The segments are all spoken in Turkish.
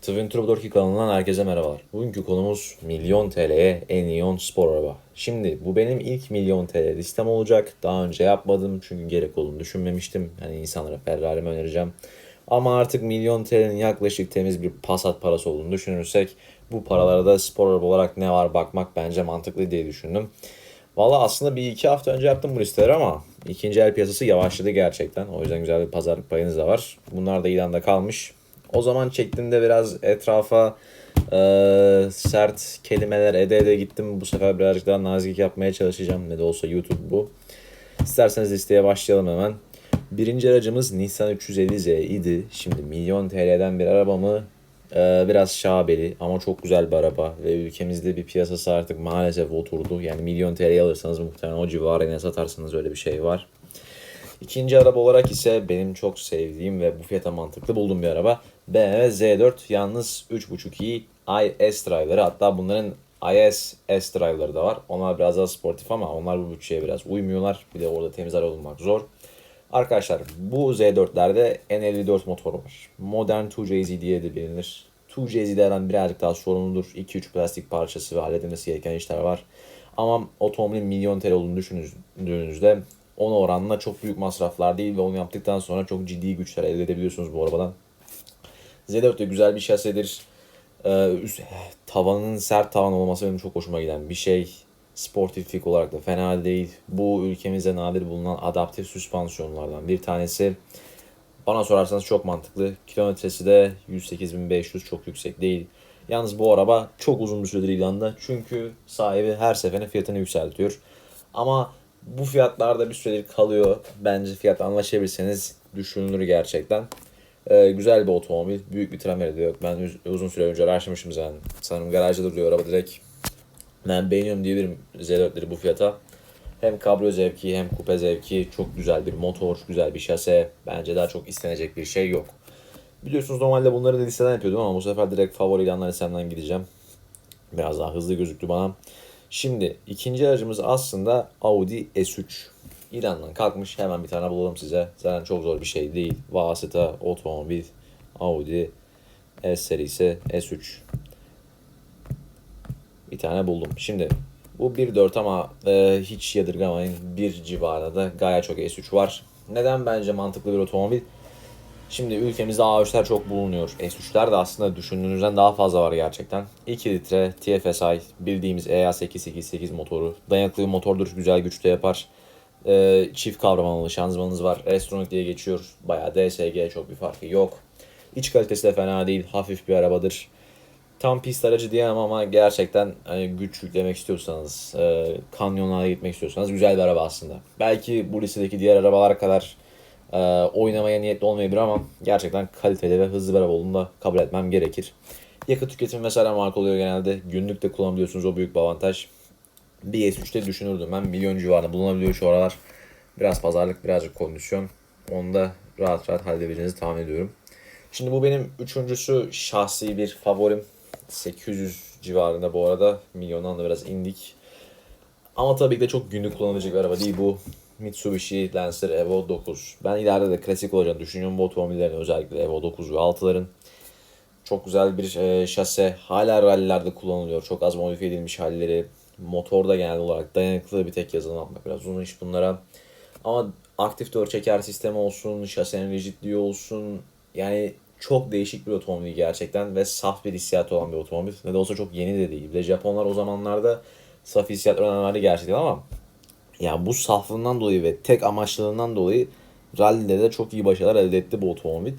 Twin Turbo 4 kanalından herkese merhabalar. Bugünkü konumuz milyon TL'ye en iyon spor araba. Şimdi bu benim ilk milyon TL listem olacak. Daha önce yapmadım çünkü gerek olduğunu düşünmemiştim. Yani insanlara Ferrari mi önereceğim. Ama artık milyon TL'nin yaklaşık temiz bir Passat parası olduğunu düşünürsek bu paralarda spor araba olarak ne var bakmak bence mantıklı diye düşündüm. Valla aslında bir iki hafta önce yaptım bu listeleri ama ikinci el piyasası yavaşladı gerçekten. O yüzden güzel bir pazarlık payınız da var. Bunlar da ilanda kalmış. O zaman çektiğimde biraz etrafa e, sert kelimeler ede ede gittim. Bu sefer birazcık daha nazik yapmaya çalışacağım. Ne de olsa YouTube bu. İsterseniz listeye başlayalım hemen. Birinci aracımız Nissan 350Z idi. Şimdi milyon TL'den bir arabamı ee, biraz şabeli ama çok güzel bir araba ve ülkemizde bir piyasası artık maalesef oturdu. Yani milyon TL alırsanız muhtemelen o civarına satarsınız öyle bir şey var. İkinci araba olarak ise benim çok sevdiğim ve bu fiyata mantıklı bulduğum bir araba. BMW Z4 yalnız 3.5i IS drive'ları hatta bunların IS S drive'ları da var. Onlar biraz daha sportif ama onlar bu bütçeye biraz uymuyorlar. Bir de orada temiz araba bulmak zor. Arkadaşlar bu Z4'lerde N54 motor var. Modern 2JZ diye de bilinir. 2JZ'lerden birazcık daha sorumludur. 2-3 plastik parçası ve halledilmesi gereken işler var. Ama otomobilin milyon TL olduğunu düşündüğünüzde ona oranla çok büyük masraflar değil ve onu yaptıktan sonra çok ciddi güçler elde edebiliyorsunuz bu arabadan. Z4 de güzel bir şasedir. Ee, üst, tavanın sert tavan olması benim çok hoşuma giden bir şey. Sportiflik olarak da fena değil. Bu ülkemizde nadir bulunan adaptif süspansiyonlardan bir tanesi. Bana sorarsanız çok mantıklı. Kilometresi de 108.500 çok yüksek değil. Yalnız bu araba çok uzun bir süredir ilanda. Çünkü sahibi her seferinde fiyatını yükseltiyor. Ama bu fiyatlarda bir süredir kalıyor. Bence fiyat anlaşabilirseniz düşünülür gerçekten. Ee, güzel bir otomobil. Büyük bir trameri de yok. Ben uzun süre önce araştırmışım zaten. Sanırım garajda duruyor araba direkt. Ben beğeniyorum diyebilirim Z4'leri bu fiyata. Hem kabrio zevki hem kupe zevki çok güzel bir motor, güzel bir şase. Bence daha çok istenecek bir şey yok. Biliyorsunuz normalde bunları da listeden yapıyordum ama bu sefer direkt favori ilanlar listemden gideceğim. Biraz daha hızlı gözüktü bana. Şimdi ikinci aracımız aslında Audi S3. İran'dan kalkmış hemen bir tane bulalım size. Zaten çok zor bir şey değil. Vasıta, otomobil, Audi S serisi S3 bir tane buldum. Şimdi bu 1.4 ama e, hiç yadırgamayın. Bir civarında da gayet çok S3 var. Neden bence mantıklı bir otomobil? Şimdi ülkemizde A3'ler çok bulunuyor. S3'ler de aslında düşündüğünüzden daha fazla var gerçekten. 2 litre TFSI bildiğimiz E EA888 motoru. Dayanıklı bir motordur. Güzel güçte yapar. Ee, çift kavramalı şanzımanınız var. Elektronik diye geçiyor. Bayağı DSG çok bir farkı yok. İç kalitesi de fena değil. Hafif bir arabadır tam pist aracı diyemem ama gerçekten hani güç yüklemek istiyorsanız, e, kanyonlara gitmek istiyorsanız güzel bir araba aslında. Belki bu listedeki diğer arabalar kadar e, oynamaya niyetli olmayabilir ama gerçekten kaliteli ve hızlı bir araba olduğunu da kabul etmem gerekir. Yakıt tüketimi mesela marka oluyor genelde. Günlük de kullanabiliyorsunuz o büyük bir avantaj. Bir S3'te düşünürdüm ben milyon civarında bulunabiliyor şu aralar. Biraz pazarlık birazcık kondisyon. Onu da rahat rahat halledebileceğinizi tahmin ediyorum. Şimdi bu benim üçüncüsü şahsi bir favorim. 800 civarında bu arada. Milyondan da biraz indik. Ama tabii ki de çok günlük kullanabilecek bir araba değil bu. Mitsubishi Lancer Evo 9. Ben ileride de klasik olacağını düşünüyorum bu otomobillerin özellikle Evo 9 ve 6'ların. Çok güzel bir e, şase. Hala rallilerde kullanılıyor. Çok az modifiye edilmiş halleri. Motorda genel olarak dayanıklı bir tek yazılım yapmak biraz uzun iş bunlara. Ama aktif dört çeker sistemi olsun, şasenin rigidliği olsun. Yani çok değişik bir otomobil gerçekten ve saf bir hissiyatı olan bir otomobil. Ne de olsa çok yeni de değil. Ve Japonlar o zamanlarda saf hissiyat önemli gerçekten ama ya bu saflığından dolayı ve tek amaçlılığından dolayı rallide de çok iyi başarılar elde etti bu otomobil.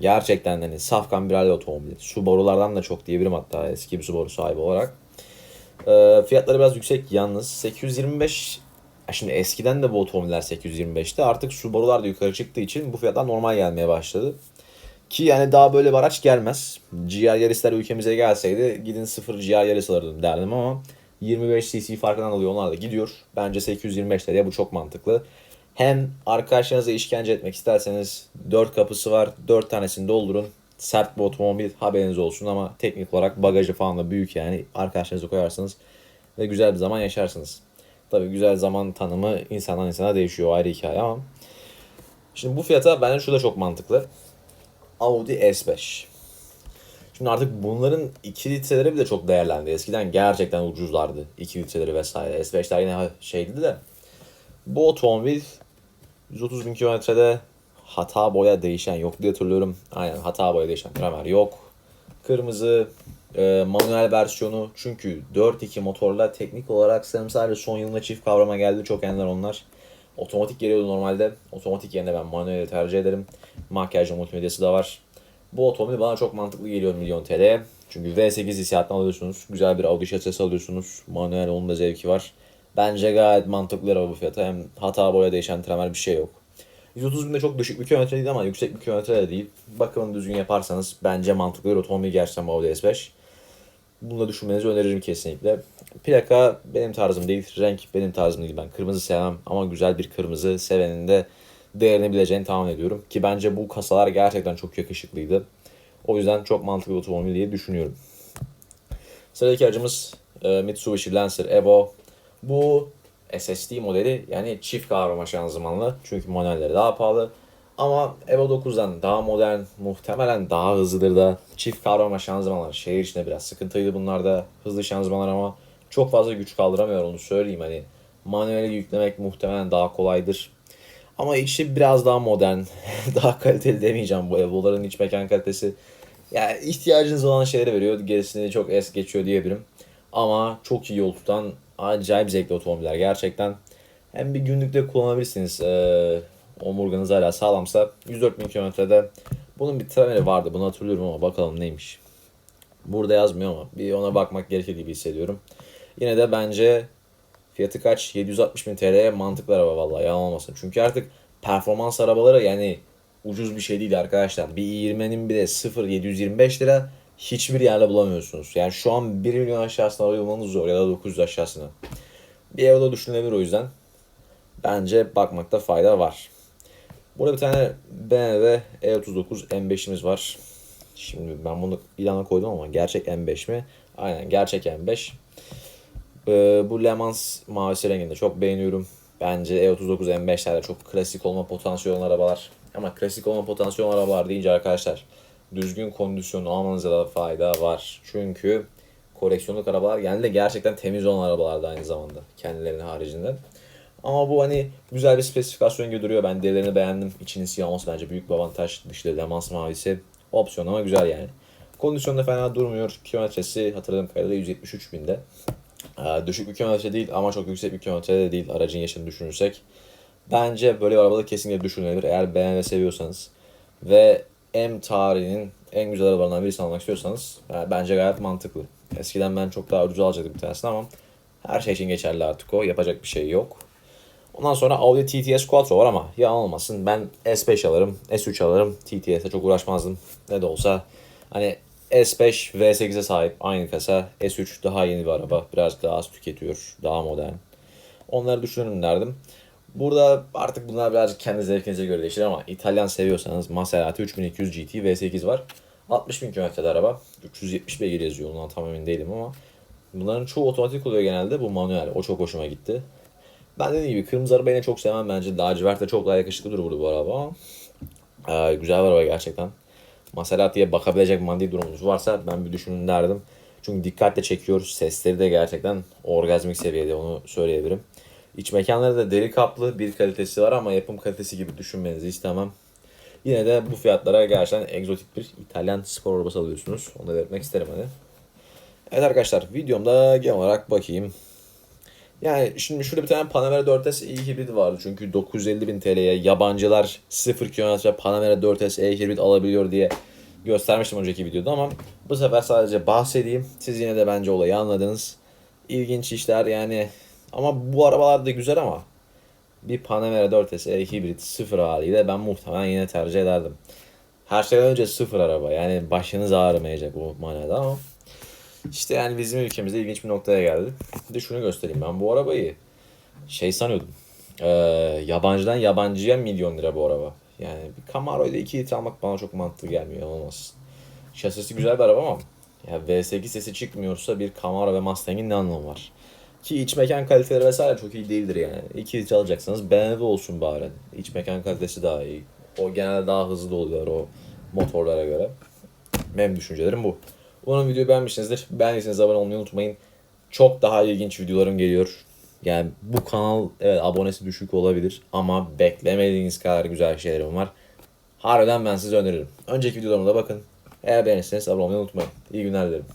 Gerçekten hani safkan bir rally otomobil. Subaru'lardan da çok diyebilirim hatta eski bir Subaru sahibi olarak. E, fiyatları biraz yüksek yalnız. 825 Şimdi eskiden de bu otomobiller 825'ti. Artık Subaru'lar da yukarı çıktığı için bu fiyatlar normal gelmeye başladı. Ki yani daha böyle bir araç gelmez. GR Yaris'ler ülkemize gelseydi gidin sıfır GR Yaris alırdım derdim ama 25 cc farkından dolayı onlar da gidiyor. Bence 825 liraya bu çok mantıklı. Hem arkadaşlarınıza işkence etmek isterseniz 4 kapısı var. 4 tanesini doldurun. Sert bir otomobil haberiniz olsun ama teknik olarak bagajı falan da büyük yani. Arkadaşlarınızı koyarsınız ve güzel bir zaman yaşarsınız. Tabii güzel zaman tanımı insandan insana değişiyor ayrı hikaye ama. Şimdi bu fiyata bence şu da çok mantıklı. Audi S5. Şimdi artık bunların 2 litreleri bile çok değerlendi. Eskiden gerçekten ucuzlardı 2 litreleri vesaire. S5'ler yine şeydi de. Bu otomobil 130 bin kilometrede hata boya değişen yok diye hatırlıyorum. Aynen hata boya değişen kramer yok. Kırmızı e, manuel versiyonu çünkü 4.2 motorla teknik olarak sanırım sadece son yılında çift kavrama geldi. Çok enler onlar. Otomatik geliyordu normalde. Otomatik yerine ben manueli tercih ederim. Makyajlı multimedyası da var. Bu otomobil bana çok mantıklı geliyor milyon TL. Çünkü V8 hissiyatını alıyorsunuz. Güzel bir Audi şasisi alıyorsunuz. Manuel onun da zevki var. Bence gayet mantıklı araba bu fiyata. Hem hata boya değişen tremer bir şey yok. 130 binde çok düşük bir kilometre değil ama yüksek bir kilometre de değil. Bakımını düzgün yaparsanız bence mantıklı bir otomobil gerçekten bu Audi S5. Bunu da düşünmenizi öneririm kesinlikle. Plaka benim tarzım değil, renk benim tarzım değil. Ben kırmızı sevmem ama güzel bir kırmızı sevenin de değerini bileceğini tahmin ediyorum. Ki bence bu kasalar gerçekten çok yakışıklıydı. O yüzden çok mantıklı bir otomobil diye düşünüyorum. Sıradaki aracımız e, Mitsubishi Lancer Evo. Bu SSD modeli yani çift kavrama şanzımanlı. Çünkü manuelleri daha pahalı. Ama Evo 9'dan daha modern, muhtemelen daha hızlıdır da. Çift kavrama şanzımanlar şehir içinde biraz sıkıntıydı bunlar da. Hızlı şanzımanlar ama çok fazla güç kaldıramıyor onu söyleyeyim. Hani manueli yüklemek muhtemelen daha kolaydır. Ama içi biraz daha modern, daha kaliteli demeyeceğim bu Evo'ların iç mekan kalitesi. Yani ihtiyacınız olan şeyleri veriyor. Gerisini çok es geçiyor diyebilirim. Ama çok iyi yol tutan acayip zevkli otomobiller gerçekten. Hem bir günlükte kullanabilirsiniz. Ee, omurganız hala sağlamsa 104 bin kilometrede bunun bir trameri vardı bunu hatırlıyorum ama bakalım neymiş. Burada yazmıyor ama bir ona bakmak gerekir gibi hissediyorum. Yine de bence fiyatı kaç? 760 bin TL'ye mantıklı araba vallahi yalan olmasın. Çünkü artık performans arabaları yani ucuz bir şey değil arkadaşlar. Bir i20'nin bile 0 725 lira hiçbir yerde bulamıyorsunuz. Yani şu an 1 milyon aşağısına araba zor ya da 900 aşağısına. Bir evde düşünülebilir o yüzden. Bence bakmakta fayda var. Burada bir tane BMW E39 M5'imiz var. Şimdi ben bunu ilana koydum ama gerçek M5 mi? Aynen gerçek M5. Ee, bu Le Mans mavisi renginde çok beğeniyorum. Bence E39 M5'lerde çok klasik olma potansiyeli olan arabalar. Ama klasik olma potansiyeli olan arabalar deyince arkadaşlar düzgün kondisyonu almanıza da fayda var. Çünkü koleksiyonluk arabalar genelde gerçekten temiz olan arabalar da aynı zamanda kendilerinin haricinde. Ama bu hani güzel bir spesifikasyon gibi duruyor. Ben derilerini beğendim. İçinin siyah olması bence büyük bir avantaj. Dışta Le Mans mavisi opsiyon ama güzel yani. Kondisyonda fena durmuyor. Kilometresi hatırladığım kadarıyla 173 binde. Ee, düşük bir kilometre değil ama çok yüksek bir kilometre de değil aracın yaşını düşünürsek. Bence böyle bir arabada kesinlikle düşünülebilir eğer BMW seviyorsanız. Ve M tarihinin en güzel arabalarından birisini almak istiyorsanız e, bence gayet mantıklı. Eskiden ben çok daha ucuz alacaktım bir tanesini ama her şey için geçerli artık o. Yapacak bir şey yok. Ondan sonra Audi TTS Quattro var ama yalan olmasın ben S5 alırım, S3 alırım. TTS'e çok uğraşmazdım. Ne de olsa hani S5 V8'e sahip aynı kasa. S3 daha yeni bir araba. Biraz daha az tüketiyor. Daha modern. Onları düşünürüm derdim. Burada artık bunlar birazcık kendi zevkinize göre değişir ama İtalyan seviyorsanız Maserati 3200 GT V8 var. 60 bin kilometrede araba. 370 beygir yazıyor. Ondan tam emin değilim ama. Bunların çoğu otomatik oluyor genelde. Bu manuel. O çok hoşuma gitti. Ben dediğim gibi kırmızı arabayı çok sevmem bence. Lacivert de çok daha yakışıklı dururdu bu araba ama. Ee, güzel bir araba gerçekten. Maserati'ye bakabilecek maddi durumunuz varsa ben bir düşünün derdim. Çünkü dikkatle çekiyor. Sesleri de gerçekten orgazmik seviyede onu söyleyebilirim. İç mekanları da deri kaplı bir kalitesi var ama yapım kalitesi gibi düşünmenizi istemem. Yine de bu fiyatlara gerçekten egzotik bir İtalyan spor arabası alıyorsunuz. Onu da belirtmek isterim hani. Evet arkadaşlar videomda genel olarak bakayım. Yani şimdi şurada bir tane Panamera 4S e hibrit vardı çünkü 950 bin TL'ye yabancılar 0 km Panamera 4S e hibrit alabiliyor diye göstermiştim önceki videoda ama bu sefer sadece bahsedeyim. Siz yine de bence olayı anladınız. İlginç işler yani ama bu arabalar da güzel ama bir Panamera 4S e hibrit sıfır haliyle ben muhtemelen yine tercih ederdim. Her şeyden önce sıfır araba yani başınız ağrımayacak bu manada ama işte yani bizim ülkemizde ilginç bir noktaya geldi. Bir de şunu göstereyim ben bu arabayı şey sanıyordum. Ee, yabancıdan yabancıya milyon lira bu araba. Yani bir Camaro ile 2 litre almak bana çok mantıklı gelmiyor olmaz. Şasisi güzel bir araba ama ya V8 sesi çıkmıyorsa bir Camaro ve Mustang'in ne anlamı var? Ki iç mekan kaliteleri vesaire çok iyi değildir yani. 2 litre alacaksanız BMW olsun bari. İç mekan kalitesi daha iyi. O genelde daha hızlı oluyor o motorlara göre. Benim düşüncelerim bu. Umarım videoyu beğenmişsinizdir. Beğendiyseniz abone olmayı unutmayın. Çok daha ilginç videolarım geliyor. Yani bu kanal evet abonesi düşük olabilir ama beklemediğiniz kadar güzel şeylerim var. Harbiden ben size öneririm. Önceki videolarıma da bakın. Eğer beğenirseniz abone olmayı unutmayın. İyi günler dilerim.